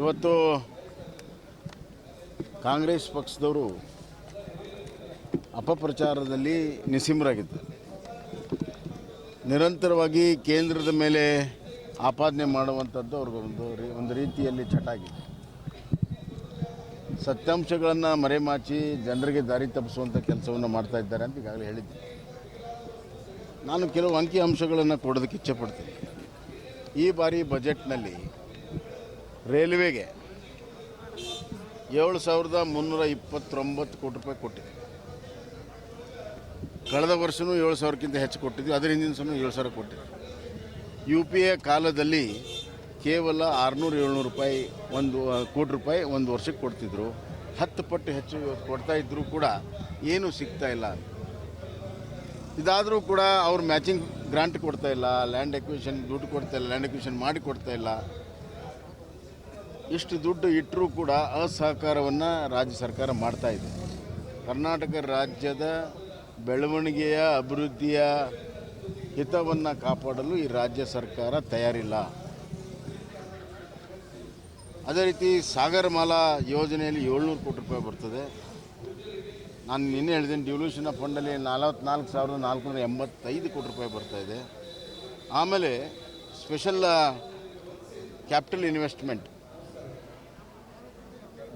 ಇವತ್ತು ಕಾಂಗ್ರೆಸ್ ಪಕ್ಷದವರು ಅಪಪ್ರಚಾರದಲ್ಲಿ ನಿಸಿಮರಾಗಿದ್ದರು ನಿರಂತರವಾಗಿ ಕೇಂದ್ರದ ಮೇಲೆ ಆಪಾದನೆ ಮಾಡುವಂಥದ್ದು ಅವ್ರಿಗೊಂದು ಒಂದು ರೀತಿಯಲ್ಲಿ ಚಟಾಗಿದೆ. ಸತ್ಯಾಂಶಗಳನ್ನು ಮರೆಮಾಚಿ ಜನರಿಗೆ ದಾರಿ ತಪ್ಪಿಸುವಂಥ ಕೆಲಸವನ್ನು ಮಾಡ್ತಾ ಇದ್ದಾರೆ ಅಂತ ಈಗಾಗಲೇ ಹೇಳಿದ್ದೆ. ನಾನು ಕೆಲವು ಅಂಕಿ ಅಂಶಗಳನ್ನು ಕೊಡೋದಕ್ಕೆ ಇಚ್ಛೆಪಡ್ತೀನಿ ಈ ಬಾರಿ ಬಜೆಟ್ನಲ್ಲಿ ರೈಲ್ವೆಗೆ ಏಳು ಸಾವಿರದ ಮುನ್ನೂರ ಇಪ್ಪತ್ತೊಂಬತ್ತು ಕೋಟಿ ರೂಪಾಯಿ ಕೊಟ್ಟಿದೆ. ಕಳೆದ ವರ್ಷವೂ ಏಳು ಸಾವಿರಕ್ಕಿಂತ ಹೆಚ್ಚು ಕೊಟ್ಟಿದ್ವಿ, ಅದರ ಹಿಂದಿನ ಸಲ ಏಳು ಸಾವಿರ ಕೊಟ್ಟಿದ್ವಿ. ಯು ಪಿ ಎ ಕಾಲದಲ್ಲಿ ಕೇವಲ ಆರುನೂರು ಏಳ್ನೂರು ರೂಪಾಯಿ, ಒಂದು ಕೋಟಿ ರೂಪಾಯಿ ಒಂದು ವರ್ಷಕ್ಕೆ ಕೊಡ್ತಿದ್ರು. ಹತ್ತು ಪಟ್ಟು ಹೆಚ್ಚು ಕೊಡ್ತಾ ಇದ್ದರೂ ಕೂಡ ಏನೂ ಸಿಗ್ತಾ ಇಲ್ಲ. ಇದಾದರೂ ಕೂಡ ಅವ್ರು ಮ್ಯಾಚಿಂಗ್ ಗ್ರಾಂಟ್ ಕೊಡ್ತಾ ಇಲ್ಲ ಲ್ಯಾಂಡ್ ಎಕ್ವಿಷನ್ ದುಡ್ಡು ಕೊಡ್ತಾ ಇಲ್ಲ ಲ್ಯಾಂಡ್ ಎಕ್ವಿಷನ್ ಮಾಡಿ ಕೊಡ್ತಾ ಇಲ್ಲ. ಇಷ್ಟು ದುಡ್ಡು ಇಟ್ಟರೂ ಕೂಡ ಅಸಹಕಾರವನ್ನು ರಾಜ್ಯ ಸರ್ಕಾರ ಮಾಡ್ತಾ ಇದೆ. ಕರ್ನಾಟಕ ರಾಜ್ಯದ ಬೆಳವಣಿಗೆಯ, ಅಭಿವೃದ್ಧಿಯ ಹಿತವನ್ನು ಕಾಪಾಡಲು ಈ ರಾಜ್ಯ ಸರ್ಕಾರ ತಯಾರಿಲ್ಲ. ಅದೇ ರೀತಿ ಸಾಗರಮಾಲಾ ಯೋಜನೆಯಲ್ಲಿ ಏಳ್ನೂರು ಕೋಟಿ ರೂಪಾಯಿ ಬರ್ತದೆ. ನಾನು ನಿನ್ನೆ ಹೇಳಿದ್ದೀನಿ, ಡಿವಲ್ಯೂಷನ್ ಫಂಡಲ್ಲಿ ನಲವತ್ನಾಲ್ಕು ಸಾವಿರದ ನಾಲ್ಕುನೂರ ಎಂಬತ್ತೈದು ಕೋಟಿ ರೂಪಾಯಿ ಬರ್ತಾ ಇದೆ. ಆಮೇಲೆ ಸ್ಪೆಷಲ್ ಕ್ಯಾಪಿಟಲ್ ಇನ್ವೆಸ್ಟ್ಮೆಂಟ್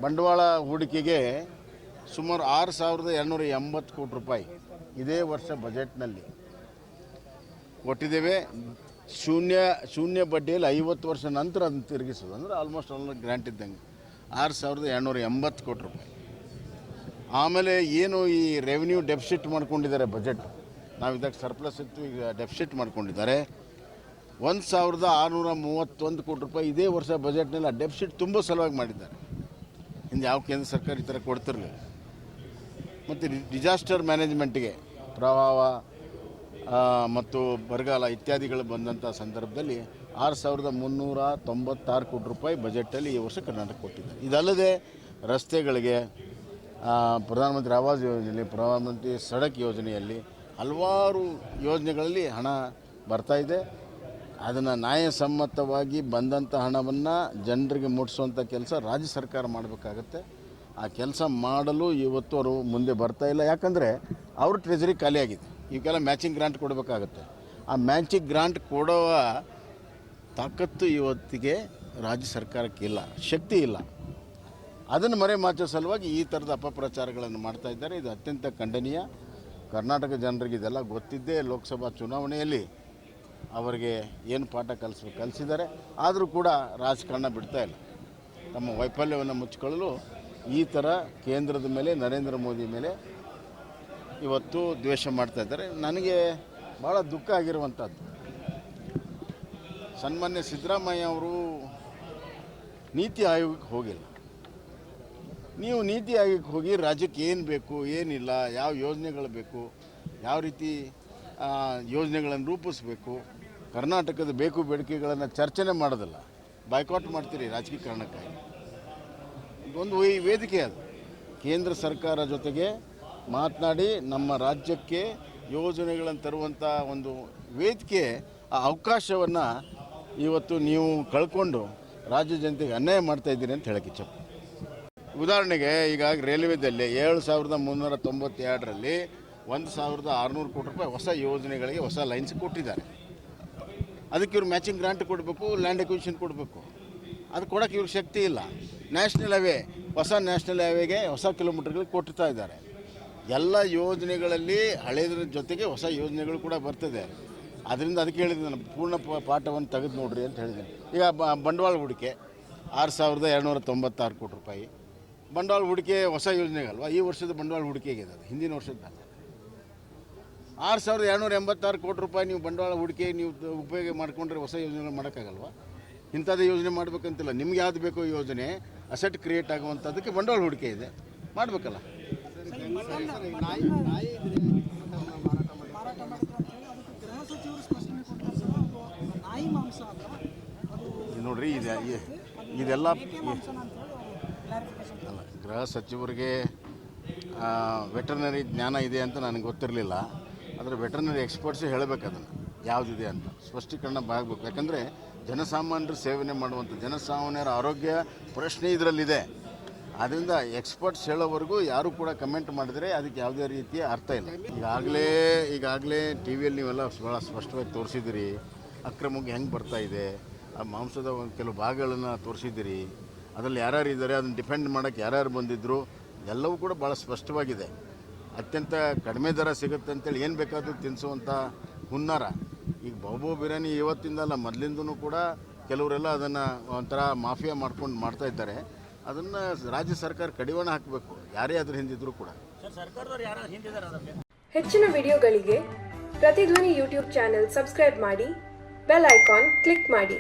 ಬಂಡವಾಳ ಹೂಡಿಕೆಗೆ ಸುಮಾರು ಆರು ಸಾವಿರದ ಎರಡುನೂರ ಎಂಬತ್ತು ಕೋಟಿ ರೂಪಾಯಿ ಇದೇ ವರ್ಷ ಬಜೆಟ್ನಲ್ಲಿ ಕೊಟ್ಟಿದ್ದೇವೆ. ಶೂನ್ಯ ಶೂನ್ಯ ಬಡ್ಡಿಯಲ್ಲಿ ಐವತ್ತು ವರ್ಷ ನಂತರ ಅದನ್ನು ತಿರುಗಿಸೋದು ಅಂದರೆ ಆಲ್ಮೋಸ್ಟ್ ಆಲ್ ಗ್ರ್ಯಾಂಟ್ ಇದ್ದಂಗೆ. ಆರು ಸಾವಿರದ ಎರಡುನೂರ ಎಂಬತ್ತು ಕೋಟಿ ರೂಪಾಯಿ. ಆಮೇಲೆ ಏನು ಈ ರೆವಿನ್ಯೂ ಡೆಫಿಸಿಟ್ ಮಾಡ್ಕೊಂಡಿದ್ದಾರೆ ಬಜೆಟ್. ನಾವು ಇದಕ್ಕೆ ಸರ್ಪ್ಲಸ್ ಇತ್ತು, ಈಗ ಡೆಫಿಸಿಟ್ ಮಾಡ್ಕೊಂಡಿದ್ದಾರೆ. ಒಂದು ಸಾವಿರದ ಆರುನೂರ ಮೂವತ್ತೊಂದು ಕೋಟಿ ರೂಪಾಯಿ ಇದೇ ವರ್ಷ ಬಜೆಟ್ನೆಲ್ಲ ಡೆಫಿಸಿಟ್ ತುಂಬ ಸಲುವಾಗಿ ಮಾಡಿದ್ದಾರೆ. ಹಿಂದೆ ಯಾವ ಕೇಂದ್ರ ಸರ್ಕಾರ ಈ ಥರ ಕೊಡ್ತಿರಲಿಲ್ಲ ಮತ್ತು ಡಿಸಾಸ್ಟರ್ ಮ್ಯಾನೇಜ್ಮೆಂಟ್ಗೆ ಪ್ರವಾಹ ಮತ್ತು ಬರಗಾಲ ಇತ್ಯಾದಿಗಳು ಬಂದಂಥ ಸಂದರ್ಭದಲ್ಲಿ ಆರು ಸಾವಿರದ ಮುನ್ನೂರ ತೊಂಬತ್ತಾರು ಕೋಟಿ ರೂಪಾಯಿ ಬಜೆಟಲ್ಲಿ ಈ ವರ್ಷ ಕರ್ನಾಟಕ ಕೊಟ್ಟಿದೆ. ಇದಲ್ಲದೆ ರಸ್ತೆಗಳಿಗೆ ಪ್ರಧಾನಮಂತ್ರಿ ಆವಾಸ್ ಯೋಜನೆಯಲ್ಲಿ, ಪ್ರಧಾನಮಂತ್ರಿ ಸಡಕ್ ಯೋಜನೆಯಲ್ಲಿ ಹಲವಾರು ಯೋಜನೆಗಳಲ್ಲಿ ಹಣ ಬರ್ತಾ ಇದೆ. ಅದನ್ನು ನ್ಯಾಯಸಮ್ಮತವಾಗಿ ಬಂದಂಥ ಹಣವನ್ನು ಜನರಿಗೆ ಮುಟ್ಟಿಸುವಂಥ ಕೆಲಸ ರಾಜ್ಯ ಸರ್ಕಾರ ಮಾಡಬೇಕಾಗತ್ತೆ. ಆ ಕೆಲಸ ಮಾಡಲು ಇವತ್ತು ಅವರು ಮುಂದೆ ಬರ್ತಾ ಇಲ್ಲ. ಯಾಕಂದರೆ ಅವ್ರ ಟ್ರೆಜರಿ ಖಾಲಿಯಾಗಿದೆ ಇವಕ್ಕೆಲ್ಲ ಮ್ಯಾಚಿಂಗ್ ಗ್ರಾಂಟ್ ಕೊಡಬೇಕಾಗತ್ತೆ. ಆ ಮ್ಯಾಚಿಂಗ್ ಗ್ರಾಂಟ್ ಕೊಡುವ ತಾಕತ್ತು ಇವತ್ತಿಗೆ ರಾಜ್ಯ ಸರ್ಕಾರಕ್ಕೆ ಇಲ್ಲ. ಶಕ್ತಿ ಇಲ್ಲ. ಅದನ್ನು ಮರೆ ಮಾಚೋ ಸಲುವಾಗಿ ಈ ಥರದ ಅಪಪ್ರಚಾರಗಳನ್ನು ಮಾಡ್ತಾ ಇದ್ದಾರೆ. ಇದು ಅತ್ಯಂತ ಖಂಡನೀಯ. ಕರ್ನಾಟಕ ಜನರಿಗೆ ಇದೆಲ್ಲ ಗೊತ್ತಿದ್ದೇ ಲೋಕಸಭಾ ಚುನಾವಣೆಯಲ್ಲಿ. ಅವರಿಗೆ ಏನು ಪಾಠ ಕಲಿಸ್ಬೇಕು, ಕಲಿಸಿದ್ದಾರೆ. ಆದರೂ ಕೂಡ ರಾಜಕಾರಣ ಬಿಡ್ತಾ ಇಲ್ಲ. ತಮ್ಮ ವೈಫಲ್ಯವನ್ನು ಮುಚ್ಚಿಕೊಳ್ಳಲು ಈ ಥರ ಕೇಂದ್ರದ ಮೇಲೆ, ನರೇಂದ್ರ ಮೋದಿ ಮೇಲೆ ಇವತ್ತು ದ್ವೇಷ ಮಾಡ್ತಾ ಇದ್ದಾರೆ. ನನಗೆ ಭಾಳ ದುಃಖ ಆಗಿರುವಂಥದ್ದು. ಸನ್ಮಾನ್ಯ ಸಿದ್ದರಾಮಯ್ಯ ಅವರು ನೀತಿ ಆಯೋಗಕ್ಕೆ ಹೋಗಿಲ್ಲ. ನೀವು ನೀತಿ ಆಯೋಗಕ್ಕೆ ಹೋಗಿ ರಾಜ್ಯಕ್ಕೆ ಏನು ಬೇಕು, ಏನಿಲ್ಲ, ಯಾವ ಯೋಜನೆಗಳು ಬೇಕು, ಯಾವ ರೀತಿ ಯೋಜನೆಗಳನ್ನು ರೂಪಿಸಬೇಕು. ಕರ್ನಾಟಕದ ಬೇಕು ಬೇಡಿಕೆಗಳನ್ನು ಚರ್ಚನೆ ಮಾಡೋದಿಲ್ಲ. ಬಾಯ್ಕಾಟ್ ಮಾಡ್ತೀರಿ ರಾಜಕೀಯ ಕಾರಣಕ್ಕಾಗಿ ಇದೊಂದು ಈ ವೇದಿಕೆ ಅದು. ಕೇಂದ್ರ ಸರ್ಕಾರ ಜೊತೆಗೆ ಮಾತನಾಡಿ ನಮ್ಮ ರಾಜ್ಯಕ್ಕೆ ಯೋಜನೆಗಳನ್ನು ತರುವಂಥ ಒಂದು ವೇದಿಕೆ, ಆ ಅವಕಾಶವನ್ನು ಇವತ್ತು ನೀವು ಕಳ್ಕೊಂಡು ರಾಜ್ಯ ಜನತೆಗೆ ಅನ್ಯಾಯ ಮಾಡ್ತಾ ಇದ್ದೀರಿ ಅಂತ ಹೇಳಕ್ಕೆ ಇಚ್ಛೆ ಉದಾಹರಣೆಗೆ, ಈಗ ರೈಲ್ವೆದಲ್ಲಿ ಏಳು ಸಾವಿರದ ಮುನ್ನೂರ ತೊಂಬತ್ತೆರಡರಲ್ಲಿ ಒಂದು ಸಾವಿರದ ಆರುನೂರು ಕೋಟಿ ರೂಪಾಯಿ ಹೊಸ ಯೋಜನೆಗಳಿಗೆ ಹೊಸ ಲೈನ್ಸ್ ಕೊಟ್ಟಿದ್ದಾರೆ. ಅದಕ್ಕೆ ಇವರು ಮ್ಯಾಚಿಂಗ್ ಗ್ರಾಂಟ್ ಕೊಡಬೇಕು ಲ್ಯಾಂಡ್ ಎಕ್ವಿಷನ್ ಕೊಡಬೇಕು. ಅದು ಕೊಡೋಕ್ಕೆ ಇವ್ರಿಗೆ ಶಕ್ತಿ ಇಲ್ಲ. ನ್ಯಾಷನಲ್ ಹೈವೇ ಹೊಸ ನ್ಯಾಷನಲ್ ಹೈವೇಗೆ ಹೊಸ ಕಿಲೋಮೀಟರ್ಗಳಿಗೆ ಕೊಡ್ತಾ ಇದ್ದಾರೆ. ಎಲ್ಲ ಯೋಜನೆಗಳಲ್ಲಿ ಹಳೆಯದ್ರ ಜೊತೆಗೆ ಹೊಸ ಯೋಜನೆಗಳು ಕೂಡ ಬರ್ತದೆ. ಅದರಿಂದ ಅದಕ್ಕೆ ಹೇಳಿದ್ದೆ ನಾನು, ಪೂರ್ಣ ಪಾಠವನ್ನು ತೆಗೆದು ನೋಡ್ರಿ ಅಂತ ಹೇಳಿದ್ದೀನಿ ಈಗ ಬಂಡವಾಳ ಹೂಡಿಕೆ, ಆರು ಸಾವಿರದ ಎರಡುನೂರ ತೊಂಬತ್ತಾರು ಕೋಟಿ ರೂಪಾಯಿ. ಬಂಡವಾಳ ಹೂಡಿಕೆ ಹೊಸ ಯೋಜನೆಗಲ್ವಾ? ಈ ವರ್ಷದ ಬಂಡವಾಳ ಹೂಡಿಕೆಗೆ ಇದೆ ಹಿಂದಿನ ವರ್ಷದ. ಆರು ಸಾವಿರದ ಎರಡುನೂರ ಎಂಬತ್ತಾರು ಕೋಟಿ ರೂಪಾಯಿ ನೀವು ಬಂಡವಾಳ ಹೂಡಿಕೆ ನೀವು ಉಪಯೋಗ ಮಾಡಿಕೊಂಡ್ರೆ ಹೊಸ ಯೋಜನೆಗಳು ಮಾಡೋಕ್ಕಾಗಲ್ವ? ಇಂಥದ್ದೇ ಯೋಜನೆ ಮಾಡಬೇಕಂತಿಲ್ಲ. ನಿಮ್ಗೆ ಯಾವ್ದು ಬೇಕೋ ಯೋಜನೆ ಅಸೆಟ್ ಕ್ರಿಯೇಟ್ ಆಗುವಂಥದ್ದಕ್ಕೆ ಬಂಡವಾಳ ಹೂಡಿಕೆ ಇದೆ. ಮಾಡಬೇಕಲ್ಲ? ನೋಡ್ರಿ, ಇದೆ ಇದೆಲ್ಲ ಅಲ್ಲ, ಗೃಹ ಸಚಿವರಿಗೆ ವೆಟರ್ನರಿ ಜ್ಞಾನ ಇದೆ ಅಂತ ನನಗೆ ಗೊತ್ತಿರಲಿಲ್ಲ. ಆದರೆ ವೆಟರ್ನರಿ ಎಕ್ಸ್ಪರ್ಟ್ಸ್ ಹೇಳಬೇಕು ಅದನ್ನು. ಯಾವುದಿದೆ ಅಂತ. ಸ್ಪಷ್ಟೀಕರಣ ಆಗಬೇಕು. ಯಾಕಂದರೆ ಜನಸಾಮಾನ್ಯರು ಸೇವನೆ ಮಾಡುವಂಥ ಜನಸಾಮಾನ್ಯರ ಆರೋಗ್ಯ ಪ್ರಶ್ನೆ ಇದರಲ್ಲಿದೆ. ಆದ್ದರಿಂದ ಎಕ್ಸ್ಪರ್ಟ್ಸ್ ಹೇಳೋವರೆಗೂ ಯಾರು ಕೂಡ ಕಮೆಂಟ್ ಮಾಡಿದರೆ ಅದಕ್ಕೆ ಯಾವುದೇ ರೀತಿಯ ಅರ್ಥ ಇಲ್ಲ. ಈಗಾಗಲೇ ಈಗಾಗಲೇ ಟಿ ವಿಯಲ್ಲಿ ನೀವೆಲ್ಲ ಭಾಳ ಸ್ಪಷ್ಟವಾಗಿ ತೋರಿಸಿದಿರಿ ಅಕ್ರಮಕ್ಕೆ ಹೆಂಗೆ ಬರ್ತಾ ಇದೆ. ಆ ಮಾಂಸದ ಒಂದು ಕೆಲವು ಭಾಗಗಳನ್ನು ತೋರಿಸಿದಿರಿ ಅದರಲ್ಲಿ ಯಾರ್ಯಾರು ಇದ್ದಾರೆ, ಅದನ್ನು ಡಿಪೆಂಡ್ ಮಾಡೋಕ್ಕೆ ಯಾರ್ಯಾರು ಬಂದಿದ್ದರು ಎಲ್ಲವೂ ಕೂಡ ಭಾಳ ಸ್ಪಷ್ಟವಾಗಿದೆ. ಅತ್ಯಂತ ಕಡಿಮೆ ದರ ಸಿಗುತ್ತೆ ಅಂತೇಳಿ ಏನು ಬೇಕಾದರೂ ತಿನ್ನಿಸುವಂಥ ಹುನ್ನಾರ. ಈಗ ಬಾಬು ಬಿರಿಯಾನಿ ಇವತ್ತಿಂದ ಅಲ್ಲ ಮೊದಲಿಂದನೂ ಕೂಡ ಕೆಲವರೆಲ್ಲ ಅದನ್ನು ಒಂಥರ ಮಾಫಿಯಾ ಮಾಡ್ಕೊಂಡು ಮಾಡ್ತಾ ಇದ್ದಾರೆ. ಅದನ್ನು ರಾಜ್ಯ ಸರ್ಕಾರ ಕಡಿವಾಣ ಹಾಕಬೇಕು ಯಾರೇ ಅದ್ರ ಹಿಂದಿದ್ರು ಕೂಡ. ಹೆಚ್ಚಿನ ವಿಡಿಯೋಗಳಿಗೆ ಪ್ರತಿಧ್ವನಿ ಯೂಟ್ಯೂಬ್ ಚಾನೆಲ್ ಸಬ್ಸ್ಕ್ರೈಬ್ ಮಾಡಿ ಬೆಲ್ ಐಕಾನ್ ಕ್ಲಿಕ್ ಮಾಡಿ.